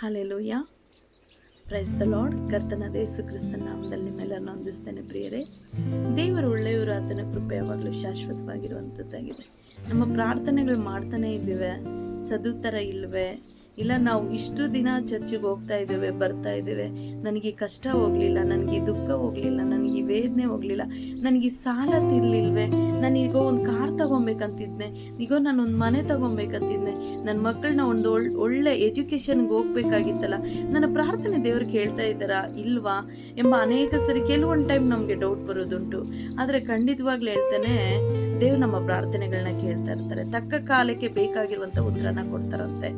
Hallelujah. Praise the lord ಕರ್ತನ ದೇಸು ಕ್ರಿಸ್ತನ ನಾಮದಲ್ಲಿ ನಿಮ್ಮೆಲ್ಲರನ್ನು ಹೊಂದಿಸ್ತೇನೆ ಪ್ರಿಯರೇ. ದೇವರು ಒಳ್ಳೆಯವರು, ಆತನ ಕೃಪೆ ಯಾವಾಗಲೂ ಶಾಶ್ವತವಾಗಿರುವಂಥದ್ದಾಗಿದೆ ನಮ್ಮ ಪ್ರಾರ್ಥನೆಗಳು ಮಾಡ್ತಾನೇ ಇದ್ದೀವಿ. ಸದುತ್ತರ ಇಲ್ವೇ. ಇಲ್ಲ, ನಾವು ಇಷ್ಟು ದಿನ ಚರ್ಚಿಗೆ ಹೋಗ್ತಾ ಇದ್ದೇವೆ, ಬರ್ತಾ ಇದ್ದೇವೆ. ನನಗೆ ಕಷ್ಟ ಹೋಗಲಿಲ್ಲ, ನನಗೆ ದುಃಖ ಹೋಗಲಿಲ್ಲ, ನನಗೆ ವೇದನೆ ಹೋಗಲಿಲ್ಲ, ನನಗೆ ಸಾಲ ತಿರ್ಲಿಲ್ವೇ? ನಾನೀಗೋ ಒಂದು ಕಾರ್ ತಗೊಬೇಕಂತಿದ್ದೆ ಈಗೋ ನಾನು ಒಂದು ಮನೆ ತಗೊಬೇಕಂತಿದ್ದೆ ನನ್ನ ಮಕ್ಕಳನ್ನ ಒಂದು ಒಳ್, ಒಳ್ಳೆ ಎಜುಕೇಷನ್ಗೆ ಹೋಗ್ಬೇಕಾಗಿತ್ತಲ್ಲ, ನನ್ನ ಪ್ರಾರ್ಥನೆ ದೇವರು ಕೇಳ್ತಾ ಇದ್ದಾರಾ? ಇಲ್ವಾ? ಎಂಬ ಅನೇಕ ಸರಿ ಕೆಲವೊಂದು ಟೈಮ್ ನಮಗೆ ಡೌಟ್ ಬರೋದುಂಟು. ಆದರೆ ಖಂಡಿತವಾಗ್ಲೂ ಹೇಳ್ತೇನೆ, ದೇವ್ರು ನಮ್ಮ ಪ್ರಾರ್ಥನೆಗಳನ್ನ ಕೇಳ್ತಾ ಇರ್ತಾರೆ. ತಕ್ಕ ಕಾಲಕ್ಕೆ ಬೇಕಾಗಿರುವಂಥ ಉತ್ತರನ ಕೊಡ್ತಾರಂತೆ.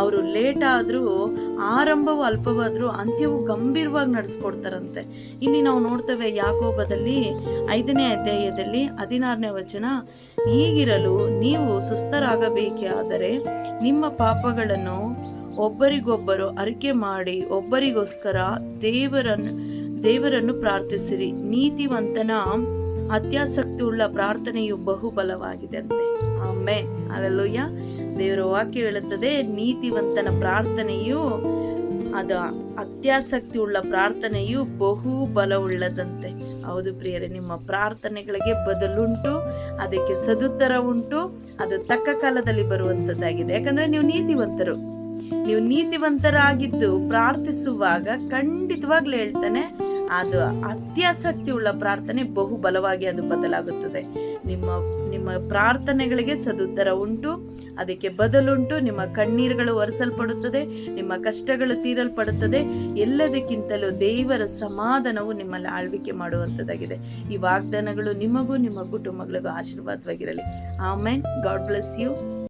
ಅವರು ಲೇಟ್ ಆದರೂ ಆರಂಭವು ಅಲ್ಪವಾದರೂ, ಅಂತ್ಯವು ಗಂಭೀರವಾಗಿ ನಡೆಸ್ಕೊಡ್ತಾರಂತೆ. ಇಲ್ಲಿ ನಾವು ನೋಡ್ತೇವೆ ಯಾಕೋಬದಲ್ಲಿ ಐದನೇ ಅಧ್ಯಾಯದಲ್ಲಿ ಹದಿನಾರನೇ ವಚನ, ಹೀಗಿರಲು ನೀವು ಸುಸ್ಥರಾಗಬೇಕಾದರೆ ನಿಮ್ಮ ಪಾಪಗಳನ್ನು ಒಬ್ಬರಿಗೊಬ್ಬರು ಅರಿಕೆ ಮಾಡಿ, ಒಬ್ಬರಿಗೋಸ್ಕರ ದೇವರನ್ನು ದೇವರನ್ನು ಪ್ರಾರ್ಥಿಸಿರಿ. ನೀತಿವಂತನ ಅತ್ಯಾಸಕ್ತಿ ಉಳ್ಳ ಪ್ರಾರ್ಥನೆಯು ಬಹುಬಲವಾಗಿದೆ ಅಂತೆ ಆಮೆ ಅಲ್ಲೂಯ್ಯ ದೇವರ ವಾಕ್ಯ ಹೇಳುತ್ತದೆ, ನೀತಿವಂತನ ಪ್ರಾರ್ಥನೆಯು, ಅದು ಅತ್ಯಾಸಕ್ತಿ ಉಳ್ಳ ಪ್ರಾರ್ಥನೆಯು ಬಹು ಬಲವುಳ್ಳದಂತೆ ಹೌದು ಪ್ರಿಯರೇ, ನಿಮ್ಮ ಪ್ರಾರ್ಥನೆಗಳಿಗೆ ಬದಲುಂಟು, ಅದಕ್ಕೆ ಸದುತ್ತರ ಉಂಟು ಅದು ತಕ್ಕ ಕಾಲದಲ್ಲಿ ಬರುವಂಥದ್ದಾಗಿದೆ ಯಾಕಂದ್ರೆ ನೀವು ನೀತಿವಂತರು. ನೀವು ನೀತಿವಂತರಾಗಿದ್ದು ಪ್ರಾರ್ಥಿಸುವಾಗ ಖಂಡಿತವಾಗ್ಲೂ ಹೇಳ್ತಾನೆ ಅದು ಅತ್ಯಾಸಕ್ತಿ ಉಳ್ಳ ಪ್ರಾರ್ಥನೆ ಬಹು ಬಲವಾಗಿ ಅದು ಬದಲಾಗುತ್ತದೆ. ನಿಮ್ಮ ನಿಮ್ಮ ಪ್ರಾರ್ಥನೆಗಳಿಗೆ ಸದುತ್ತರ ಉಂಟು, ಅದಕ್ಕೆ ಬದಲುಂಟು, ನಿಮ್ಮ ಕಣ್ಣೀರುಗಳು ಒರೆಸಲ್ಪಡುತ್ತದೆ, ನಿಮ್ಮ ಕಷ್ಟಗಳು ತೀರಲ್ಪಡುತ್ತದೆ, ಎಲ್ಲದಕ್ಕಿಂತಲೂ ದೇವರ ಸಮಾಧಾನವು ನಿಮ್ಮಲ್ಲಿ ಆಳ್ವಿಕೆ ಮಾಡುವಂಥದ್ದಾಗಿದೆ. ಈ ವಾಗ್ದಾನಗಳು ನಿಮಗೂ, ನಿಮ್ಮ ಕುಟುಂಬಗಳಿಗೂ ಆಶೀರ್ವಾದವಾಗಿರಲಿ. ಆಮೇನ್. God bless you.